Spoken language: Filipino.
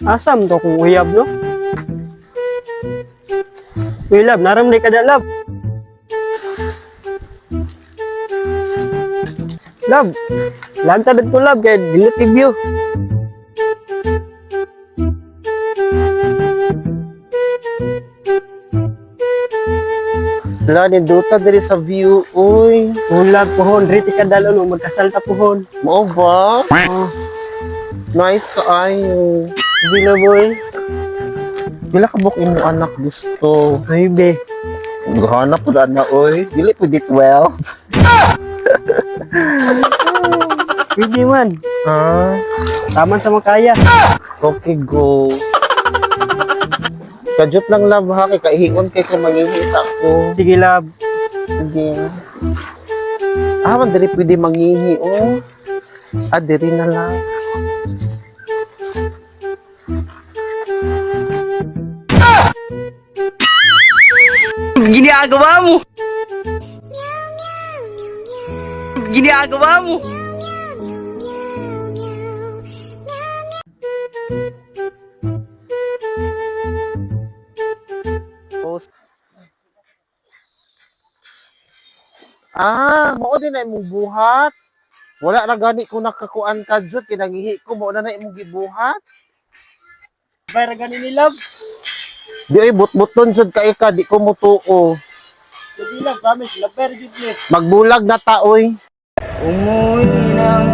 Asam to kung uyab, no? Uy, lab, naramday ka na, lab. Lab, lagta dito, lab, kaya dinut view. Wala ni Duta diri sa view. Uy, Ulag pohon, riti ka dalo, no, magkasalta pohon. mao ba? Oh, Nice ka ayo. bila boy. Pila ka buk imo anak gusto? Ay, be. Gahana po na oy. Dili pwede 12. Pwede man. Ah, Tama sa makaya. okay go. Kajut lang love ha, kay kaihingon kay kung mangihi sa ako. Sige, lab. Sige. Ah, man diri pwede mangihi oh. Ah, diri na lang. Ginagawa mo! Ginagawa mo! Ah, mao din na imong buhat. Wala na gani ko nakakuan ka jud kinangihi ko mo na na imong gibuhat. Bayra gani ni lab. Di ay butbuton jud kay ka di ko mutuo. Sige, lab, promise. Lab, bayra jud ni. Magbulag na ta oy. Umuwi ng